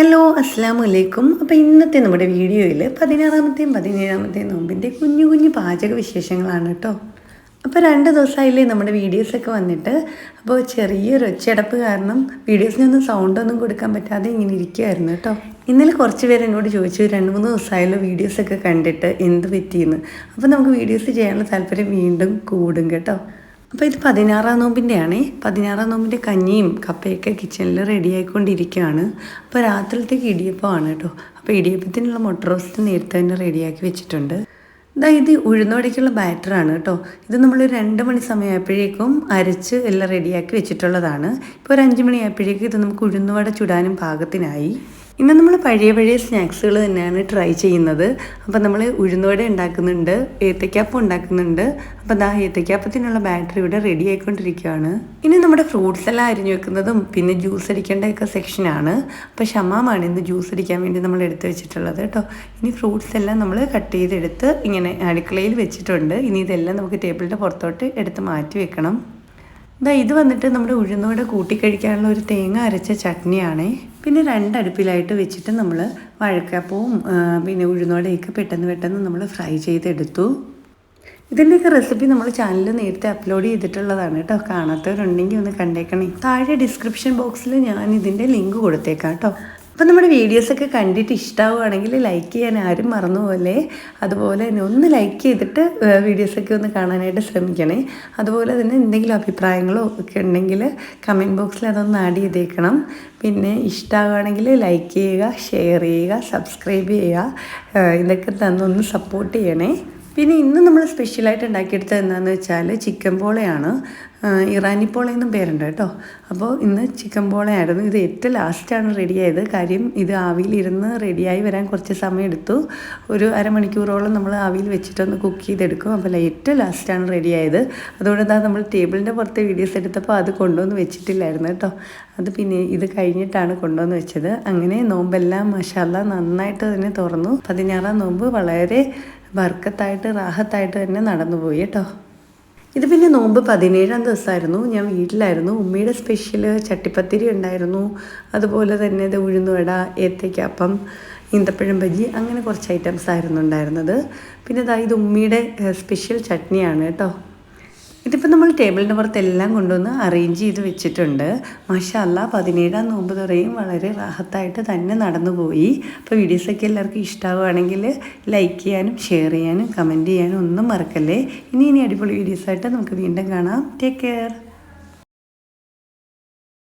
Hello അസ്സാം വലൈക്കും അപ്പോൾ ഇന്നത്തെ നമ്മുടെ വീഡിയോയിൽ പതിനാറാമത്തെയും പതിനേഴാമത്തെയും നോമ്പിന്റെ കുഞ്ഞു കുഞ്ഞു പാചക വിശേഷങ്ങളാണ് കേട്ടോ. അപ്പോൾ രണ്ട് ദിവസമായില്ലേ നമ്മുടെ വീഡിയോസൊക്കെ വന്നിട്ട്. അപ്പോൾ ചെറിയൊരു ഒച്ചയടപ്പ് കാരണം വീഡിയോസിനൊന്നും സൗണ്ടൊന്നും കൊടുക്കാൻ പറ്റാതെ ഇങ്ങനെ ഇരിക്കുമായിരുന്നു കേട്ടോ. ഇന്നലെ കുറച്ച് പേര് എന്നോട് ചോദിച്ചു രണ്ട് മൂന്ന് ദിവസമായല്ലോ വീഡിയോസൊക്കെ കണ്ടിട്ട് എന്ത് പറ്റിയെന്ന്? അപ്പോൾ നമുക്ക് വീഡിയോസ് ചെയ്യാനുള്ള താല്പര്യം വീണ്ടും കൂടും കേട്ടോ. അപ്പോൾ ഇത് പതിനാറാം നോമ്പിന്റെയാണ് പതിനാറാം നോമ്പിന്റെ കഞ്ഞിയും കപ്പയൊക്കെ കിച്ചണിൽ റെഡി ആയിക്കൊണ്ടിരിക്കുകയാണ് അപ്പോൾ രാത്രിയിലത്തേക്ക് ഇടിയപ്പമാണ് കേട്ടോ. അപ്പോൾ ഇടിയപ്പത്തിനുള്ള മുട്ട റോസ്റ്റ് നേരത്തെ തന്നെ റെഡിയാക്കി വെച്ചിട്ടുണ്ട്. ഇതാ ഇത് ഉഴുന്നോടേക്കുള്ള ബാറ്ററാണ് കേട്ടോ. ഇത് നമ്മൾ രണ്ട് മണി സമയമായപ്പോഴേക്കും അരച്ച് എല്ലാം റെഡിയാക്കി വെച്ചിട്ടുള്ളതാണ്. ഇപ്പോൾ ഒരു അഞ്ച് മണിയായപ്പോഴേക്കും ഇത് നമുക്ക് ഉഴുന്നുവട ചുടാനും പാകത്തിനായി. ഇന്ന് നമ്മൾ പഴയ പഴയ സ്നാക്സുകൾ തന്നെയാണ് ട്രൈ ചെയ്യുന്നത്. അപ്പം നമ്മൾ ഉഴുന്നുവട ഉണ്ടാക്കുന്നുണ്ട് ഏത്തക്കാപ്പം ഉണ്ടാക്കുന്നുണ്ട്. അപ്പം ദാ ഏത്തക്കാപ്പത്തിനുള്ള ബാറ്ററി ഇവിടെ റെഡി ആയിക്കൊണ്ടിരിക്കുകയാണ്. ഇനി നമ്മുടെ ഫ്രൂട്ട്സ് എല്ലാം അരിഞ്ഞു വെക്കുന്നതും പിന്നെ ജ്യൂസ് അടിക്കേണ്ടതൊക്കെ സെക്ഷനാണ് അപ്പോൾ ഷമാമാണ് ഇന്ന് ജ്യൂസ് അടിക്കാൻ വേണ്ടി നമ്മൾ എടുത്തു വെച്ചിട്ടുള്ളത് കേട്ടോ. ഇനി ഫ്രൂട്ട്സ് എല്ലാം നമ്മൾ കട്ട് ചെയ്തെടുത്ത് ഇങ്ങനെ അടുക്കളയിൽ വെച്ചിട്ടുണ്ട്. ഇനി ഇതെല്ലാം നമുക്ക് ടേബിളിന്റെ പുറത്തോട്ട് എടുത്ത് മാറ്റി വെക്കണം. ഇതാ ഇത് വന്നിട്ട് നമ്മുടെ ഉഴുന്നോടെ കൂട്ടിക്കഴിക്കാനുള്ള ഒരു തേങ്ങ അരച്ച ചട്നിയാണേ. പിന്നെ രണ്ടടുപ്പിലായിട്ട് വെച്ചിട്ട് നമ്മൾ വഴക്കപ്പവും പിന്നെ ഉഴുന്നോടെയൊക്കെ പെട്ടെന്ന് പെട്ടെന്ന് നമ്മൾ ഫ്രൈ ചെയ്തെടുത്തു. ഇതിന്റെയൊക്കെ റെസിപ്പി നമ്മൾ ചാനലിൽ നേരത്തെ അപ്ലോഡ് ചെയ്തിട്ടുള്ളതാണ് കേട്ടോ. കാണാത്തവരുണ്ടെങ്കിൽ ഒന്ന് കണ്ടേക്കണേ. താഴെ ഡിസ്ക്രിപ്ഷൻ ബോക്സിൽ ഞാൻ ഇതിന്റെ ലിങ്ക് കൊടുത്തേക്കാം കേട്ടോ. അപ്പം നമ്മുടെ വീഡിയോസൊക്കെ കണ്ടിട്ട് ഇഷ്ടമാവുകയാണെങ്കിൽ ലൈക്ക് ചെയ്യാൻ ആരും മറന്നുപോലെ അതുപോലെ തന്നെ ഒന്ന് ലൈക്ക് ചെയ്തിട്ട് വീഡിയോസൊക്കെ ഒന്ന് കാണാനായിട്ട് ശ്രമിക്കണേ. അതുപോലെ തന്നെ എന്തെങ്കിലും അഭിപ്രായങ്ങളോ ഒക്കെ ഉണ്ടെങ്കിൽ കമന്റ് ബോക്സിൽ അതൊന്ന് ആഡ് ചെയ്തേക്കണം. പിന്നെ ഇഷ്ടമാവുകയാണെങ്കിൽ ലൈക്ക് ചെയ്യുക ഷെയർ ചെയ്യുക സബ്സ്ക്രൈബ് ചെയ്യുക ഇതൊക്കെ തന്നൊന്ന് സപ്പോർട്ട് ചെയ്യണേ. പിന്നെ ഇന്ന് നമ്മൾ സ്പെഷ്യലായിട്ട് ഉണ്ടാക്കിയെടുത്തത് എന്താണെന്ന് വെച്ചാൽ ചിക്കൻ പോളയാണ്. ഇറാനി പോള എന്നും പേരുണ്ട് കേട്ടോ. അപ്പോൾ ഇന്ന് ചിക്കൻ പോളയായിരുന്നു. ഇത് ഏറ്റവും ലാസ്റ്റാണ് റെഡി ആയത്. കാര്യം ഇത് ആവിയിലിരുന്ന് റെഡിയായി വരാൻ കുറച്ച് സമയം എടുത്തു ഒരു അരമണിക്കൂറോളം നമ്മൾ ആവിയിൽ വെച്ചിട്ടൊന്ന് കുക്ക് ചെയ്തെടുക്കും. അപ്പോൾ ഏറ്റവും ലാസ്റ്റാണ് റെഡി ആയത്. അതുകൊണ്ട് എന്താ നമ്മൾ ടേബിളിന്റെ പുറത്തെ വീഡിയോസ് എടുത്തപ്പോൾ അത് കൊണ്ടുവന്ന് വെച്ചിട്ടില്ലായിരുന്നു കേട്ടോ. അത് പിന്നെ ഇത് കഴിഞ്ഞിട്ടാണ് കൊണ്ടുവന്ന് വെച്ചത്. അങ്ങനെ നോമ്പെല്ലാം മഷാല നന്നായിട്ട് തന്നെ തുറന്നു. പതിനാറാം നോമ്പ് വളരെ വർക്കത്തായിട്ട് റാഹത്തായിട്ട് തന്നെ നടന്നുപോയി കേട്ടോ. ഇത് പിന്നെ നോമ്പ് പതിനേഴാം ദിവസമായിരുന്നു. ഞാൻ വീട്ടിലായിരുന്നു. ഉമ്മയുടെ സ്പെഷ്യൽ ചട്ടിപ്പത്തിരി ഉണ്ടായിരുന്നു. അതുപോലെ തന്നെ ഇത് ഉഴുന്നുവട ഏത്തയ്ക്കപ്പം ഈന്തപ്പഴം ബജി അങ്ങനെ കുറച്ച് ഐറ്റംസ് ആയിരുന്നു ഉണ്ടായിരുന്നത്. പിന്നെ ഇതാ ഇത് ഉമ്മയുടെ സ്പെഷ്യൽ ചട്നിയാണ് കേട്ടോ. ഇതിപ്പോൾ നമ്മൾ ടേബിളിന്റെ പുറത്തെല്ലാം കൊണ്ടുവന്ന് അറേഞ്ച് ചെയ്ത് വെച്ചിട്ടുണ്ട്. മഷാല്ല പതിനേഴാം നോമ്പ് തുറയും വളരെ റാഹത്തായിട്ട് തന്നെ നടന്നു പോയി. അപ്പോൾ വീഡിയോസൊക്കെ എല്ലാവർക്കും ഇഷ്ടമാവുകയാണെങ്കിൽ ലൈക്ക് ചെയ്യാനും ഷെയർ ചെയ്യാനും കമന്റ് ചെയ്യാനും ഒന്നും മറക്കല്ലേ. ഇനി ഇനി അടിപൊളി വീഡിയോസായിട്ട് നമുക്ക് വീണ്ടും കാണാം. Take care